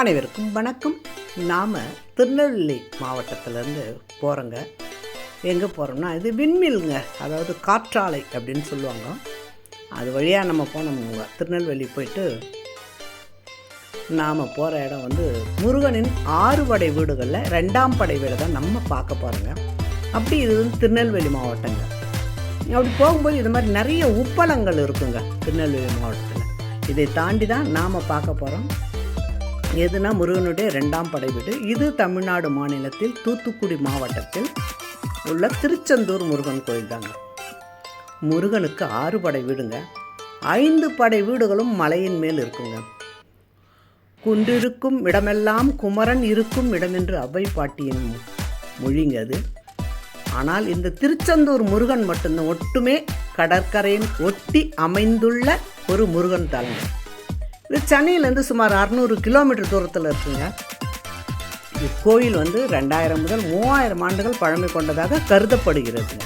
அனைவருக்கும் வணக்கம். நாம் திருநெல்வேலி மாவட்டத்திலேருந்து போகிறோங்க எங்கே போகிறோம்னா இது விண்மில்ங்க. அதாவது காற்றாலை அப்படின்னு சொல்லுவாங்க. அது வழியாக நம்ம போனோம்ங்க திருநெல்வேலி போயிட்டு நாம் போகிற இடம் வந்து முருகனின் ஆறு படை வீடுகளில் ரெண்டாம் படை வீடு தான் நம்ம பார்க்க போகிறோங்க அப்படி இது வந்து திருநெல்வேலி மாவட்டங்க. அப்படி போகும்போது இது மாதிரி நிறைய உப்பளங்கள் இருக்குங்க. திருநெல்வேலி மாவட்டத்தில். இதை தாண்டி தான் நாம் பார்க்க போகிறோம் எதுனா முருகனுடைய ரெண்டாம் படை வீடு. இது தமிழ்நாடு மாநிலத்தில் தூத்துக்குடி மாவட்டத்தில் உள்ள திருச்செந்தூர் முருகன் கோயில் தாங்க. முருகனுக்கு ஆறு படை வீடுங்க. ஐந்து படை வீடுகளும் மலையின் மேல் இருக்குங்க. குன்றிருக்கும் இடமெல்லாம் குமரன் இருக்கும் இடமென்று அவை பாட்டியின் மொழிங்க அது. ஆனால் இந்த திருச்செந்தூர் முருகன் மட்டும்தான் ஒட்டுமே கடற்கரையின் ஒட்டி அமைந்துள்ள ஒரு முருகன் தலம் இது சென்னையிலேருந்து சுமார் அறநூறு கிலோமீட்டர் தூரத்தில் இருக்குங்க. இக்கோயில் வந்து ரெண்டாயிரம் முதல் மூவாயிரம் ஆண்டுகள் பழமை கொண்டதாக கருதப்படுகிறது.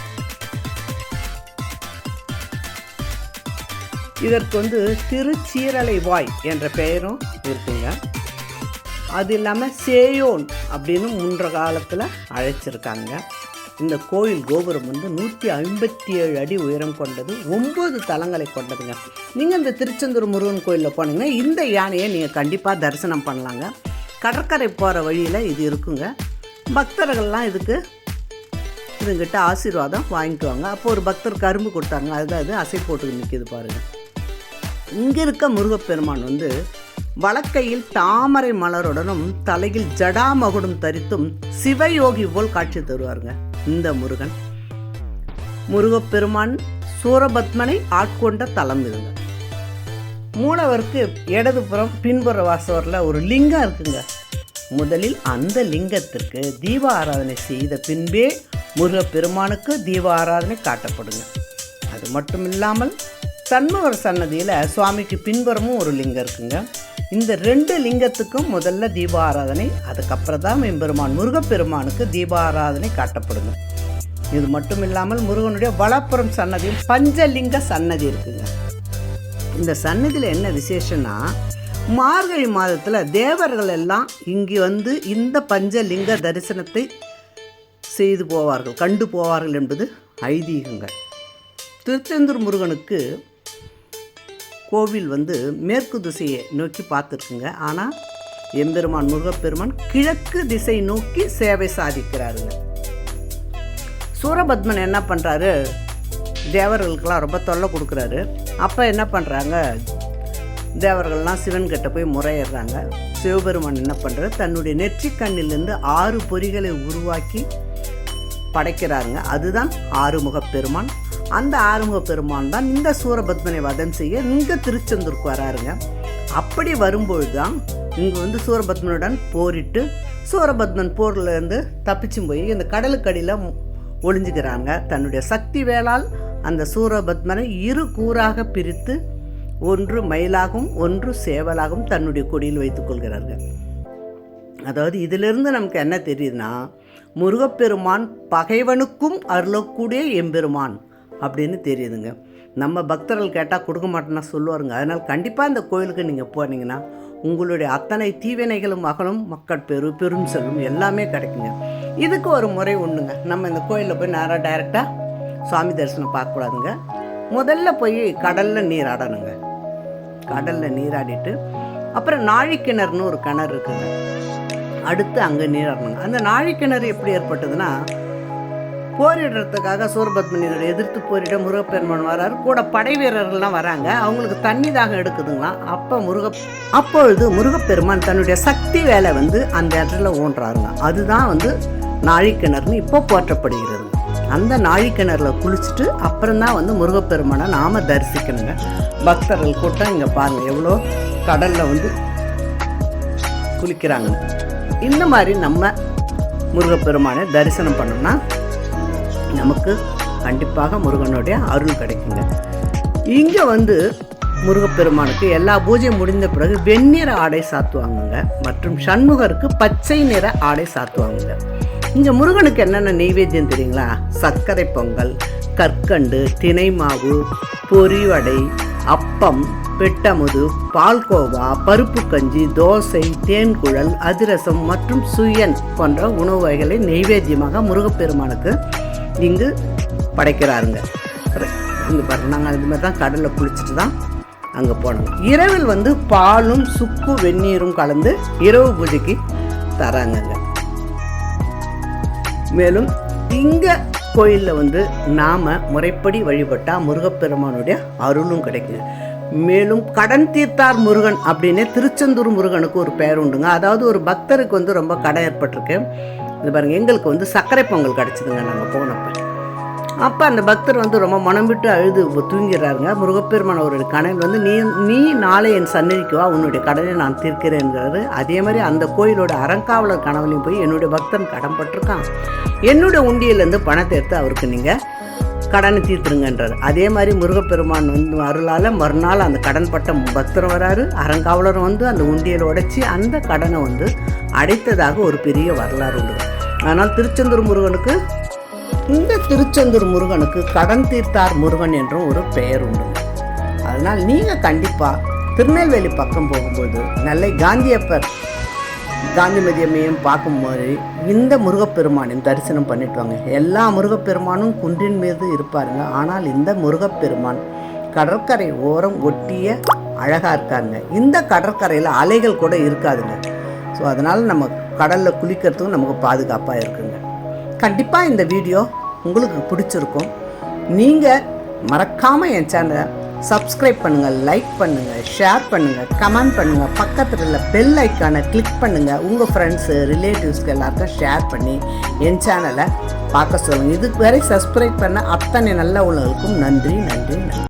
இதற்கு வந்து திருச்சீரலை வாய் என்ற பெயரும் இருக்குங்க. அது இல்லாமல் சேயோன் அப்படின்னு முன்ற காலத்தில் அழைச்சிருக்காங்க. இந்த கோயில் கோபுரம் வந்து நூற்றி ஐம்பத்தி ஏழு அடி உயரம் கொண்டது ஒம்பது தலங்களை கொண்டதுங்க. நீங்கள் இந்த திருச்செந்தூர் முருகன் கோயிலில் போனீங்கன்னா இந்த யானையை நீங்கள் கண்டிப்பாக தரிசனம் பண்ணலாங்க. கடற்கரை போகிற வழியில் இது இருக்குங்க. பக்தர்கள்லாம் இதுக்கு இதுங்கிட்ட ஆசீர்வாதம் வாங்கிக்குவாங்க அப்போ ஒரு பக்தர் கரும்பு கொடுத்தாங்க அதுதான் இது அசை போட்டு நிற்கிது பாருங்கள் இங்கே இருக்க முருகப்பெருமான் வந்து வழக்கையில் தாமரை மலருடனும் தலையில் ஜடாமகுடம் தரித்தும் சிவயோகி போல் காட்சி தருவாருங்க. இந்த முருகன். முருகப்பெருமான் சூரபத்மனை ஆட்கொண்ட தலம் இதுங்க. மூலவருக்கு இடதுபுறம் பின்புற வாசவரில் ஒரு லிங்கம் இருக்குங்க. முதலில் அந்த லிங்கத்திற்கு தீப ஆராதனை செய்த பின்பே முருகப்பெருமானுக்கு தீப ஆராதனை காட்டப்படுங்க. அது மட்டும் இல்லாமல் சண்முகர் சன்னதியில் சுவாமிக்கு பின்புறமும் ஒரு லிங்கம் இருக்குங்க. இந்த ரெண்டு லிங்கத்துக்கும் முதல்ல தீபாராதனை அதுக்கப்புறம் தான் எம்பெருமான் முருகப்பெருமானுக்கு தீபாராதனை காட்டப்படுங்க. இது மட்டும் இல்லாமல் முருகனுடைய வலப்புறம் சன்னதியும் பஞ்சலிங்க சன்னதி இருக்குங்க. இந்த சன்னதியில் என்ன விசேஷம்னா மார்கழி மாதத்தில் தேவர்கள் எல்லாம் இங்கே வந்து இந்த பஞ்சலிங்க தரிசனத்தை செய்து போவார்கள் கண்டு போவார்கள் என்பது ஐதீகங்கள். திருச்செந்தூர் முருகனுக்கு கோவில் வந்து மேற்கு திசையை நோக்கி பார்த்துருக்குங்க. ஆனால் எம்பெருமான் முருகப்பெருமான் கிழக்கு திசை நோக்கி சேவை சாதிக்கிறாருங்க. சூரபத்மன் என்ன பண்ணுறாரு தேவர்களுக்கெல்லாம் ரொம்ப தொல்லை கொடுக்குறாரு. அப்போ என்ன பண்ணுறாங்க தேவர்கள்லாம் சிவன்கிட்ட போய் முறையிடுறாங்க. சிவபெருமான் என்ன பண்ணுறாரு தன்னுடைய நெற்றி கண்ணிலிருந்து ஆறு பொறிகளை உருவாக்கி படைக்கிறாருங்க. அதுதான் ஆறுமுகப் பெருமான். அந்த ஆரம்ப பெருமான் தான் இந்த சூரபத்மனை வதம் செய்ய இங்கே திருச்செந்தூருக்கு வராருங்க. அப்படி வரும்பொழுது தான் இங்கே வந்து சூரபத்மனுடன் போரிட்டு சூரபத்மன் போர்லேருந்து தப்பிச்சும் போய் இந்த கடலுக்கடியில் ஒளிஞ்சுக்கிறாங்க தன்னுடைய சக்தி வேளால் அந்த சூரபத்மனை இரு கூறாக பிரித்து ஒன்று மயிலாகவும் ஒன்று சேவலாகவும் தன்னுடைய கொடியில் வைத்துக் கொள்கிறார்கள். அதாவது இதிலிருந்து நமக்கு என்ன தெரியுதுன்னா முருகப்பெருமான் பகைவனுக்கும் அருளக்கூடிய எம்பெருமான். அப்படின்னு தெரியுதுங்க. நம்ம பக்தர்கள் கேட்டால் கொடுக்க மாட்டேன்னா சொல்லுவாருங்க. அதனால் கண்டிப்பாக இந்த கோயிலுக்கு நீங்கள் போனீங்கன்னா உங்களுடைய அத்தனை தீவினைகளும் மகளும் மக்கள் பெரு பெரும் செல்வம் எல்லாமே கிடைக்குங்க. இதுக்கு ஒரு முறை ஒன்றுங்க நம்ம இந்த கோயிலில் போய் நேராக டைரெக்டாக சுவாமி தரிசனம் பார்க்கக்கூடாதுங்க. முதல்ல போய் கடலில் நீராடணுங்க கடலில் நீராடிட்டு அப்புறம் நாழிக்கிணறுன்னு ஒரு கிணறு இருக்குங்க. அடுத்து அங்கே நீராடணுங்க அந்த நாழிக்கிணறு எப்படி ஏற்பட்டதுன்னா போரிடுறதுக்காக சூரபத்மனியரை எதிர்த்து போரிட முருகப்பெருமான் வராரு. கூட படை வீரர்கள்லாம் வராங்க. அவங்களுக்கு தண்ணி தாகம் எடுக்குதுங்களாம் அப்போ முருக அப்பொழுது முருகப்பெருமான் தன்னுடைய சக்தி வேலை வந்து அந்த இடத்துல ஊன்றாருங்க. அதுதான் வந்து நாழிக்கிணறுனு இப்போ போற்றப்படுகிறது. அந்த நாழிக்கிணறுல குளிச்சுட்டு அப்புறம் தான் வந்து முருகப்பெருமானை நாம் தரிசிக்கணுங்க. பக்தர்கள் கூட்டம் இங்கே பாருங்கள் எவ்வளோ கடலில் வந்து குளிக்கிறாங்க. இந்த மாதிரி நம்ம முருகப்பெருமானை தரிசனம் பண்ணோம்னா நமக்கு கண்டிப்பாக முருகனுடைய அருள் கிடைக்குங்க. இங்கே வந்து முருகப்பெருமானுக்கு எல்லா பூஜையும் முடிந்த பிறகு வெண்ணிற ஆடை சாத்துவாங்கங்க. மற்றும் சண்முகருக்கு பச்சை நிற ஆடை சாத்துவாங்கங்க. இங்கே முருகனுக்கு என்னென்ன நெய்வேத்தியம் தெரியுங்களா? சர்க்கரை பொங்கல் கற்கண்டு தினை மாவு பொரிவடை அப்பம் பெட்டமுது பால்கோவா பருப்பு கஞ்சி தோசை தேன்குழல் அதிரசம் மற்றும் சுயன் போன்ற உணவு வகைகளை நெய்வேத்தியமாக முருகப்பெருமானுக்கு இங்கு படைக்கிறாருங்க. இங்கே பாருங்க நாங்கள் அது மாதிரி தான் கடலில் குளிச்சுட்டு தான் அங்கே போனோம். இரவில் வந்து பாலும் சுக்கு வெந்நீரும் கலந்து இரவு பூஜைக்கு தராங்கங்க. மேலும் இங்கே கோயிலில் வந்து நாம் முறைப்படி வழிபட்டால் முருகப்பெருமானுடைய அருளும் கிடைக்குங்க மேலும் கடன் தீர்த்தார் முருகன் அப்படின்னே திருச்செந்தூர் முருகனுக்கு ஒரு பெயர் உண்டுங்க. அதாவது ஒரு பக்தருக்கு வந்து ரொம்ப கடன் ஏற்பட்டிருக்கு. இது பாருங்கள் எங்களுக்கு வந்து சர்க்கரை பொங்கல் கிடச்சிதுங்க நாங்கள் போனப்போ. அப்போ அந்த பக்தர் வந்து ரொம்ப மனம் விட்டு அழுது தூங்கிடுறாருங்க. முருகப்பெருமான் அவருடைய கனவில் வந்து நீ நீ நாளை என் சன்னதிக்கு வா உன்னுடைய கடனை நான் தீர்க்கிறேங்கிறாரு அதே மாதிரி அந்த கோயிலோட அறங்காவலர் கனவுலையும் போய் என்னுடைய பக்தன் கடன் பட்டிருக்கான் என்னுடைய உண்டியிலேருந்து பணத்தை எடுத்து அவருக்கு நீங்கள் கடனை தீர்த்துருங்கன்றார் அதே மாதிரி முருகப்பெருமான் வந்து அருளால் மறுநாள் அந்த கடன் பட்ட பக்தர் வராரு. அறங்காவலரும் வந்து அந்த உண்டியலை உடைச்சி அந்த கடனை வந்து அடைத்ததாக ஒரு பெரிய வரலாறு உள்ளது ஆனால் திருச்செந்தூர் முருகனுக்கு இந்த திருச்செந்தூர் முருகனுக்கு கடன் தீர்த்தார் முருகன் என்றும் ஒரு பெயர் உண்டு. அதனால் நீங்கள் கண்டிப்பாக திருநெல்வேலி பக்கம் போகும்போது நெல்லை காந்தியப்பர் காந்திமதி அம்மையும் பார்க்கும்போது இந்த முருகப்பெருமானையும் தரிசனம் பண்ணிட்டு வாங்க. எல்லா முருகப்பெருமானும் குன்றின் மீது இருப்பாருங்க. ஆனால் இந்த முருகப்பெருமான் கடற்கரை ஓரம் ஒட்டிய அழகாக இருக்காருங்க. இந்த கடற்கரையில் அலைகள் கூட இருக்காதுங்க. ஸோ அதனால் நம்ம கடலில் குளிக்கிறதுக்கும் நமக்கு பாதுகாப்பாக இருக்குங்க. கண்டிப்பாக இந்த வீடியோ உங்களுக்கு பிடிச்சிருக்கும். நீங்கள் மறக்காமல் என் சேனலை சப்ஸ்கிரைப் பண்ணுங்கள் லைக் பண்ணுங்கள் ஷேர் பண்ணுங்கள் கமெண்ட் பண்ணுங்கள் பக்கத்தில் உள்ள பெல் ஐக்கானை கிளிக் பண்ணுங்கள் உங்கள் ஃப்ரெண்ட்ஸு ரிலேட்டிவ்ஸ்க்கு எல்லாருக்கும் ஷேர் பண்ணி என் சேனலை பார்க்க சொல்லுங்கள் இதுக்கு வரை சப்ஸ்கிரைப் பண்ண அத்தனை நல்ல உள்ளவர்களுக்கும் நன்றி நன்றி நன்றி.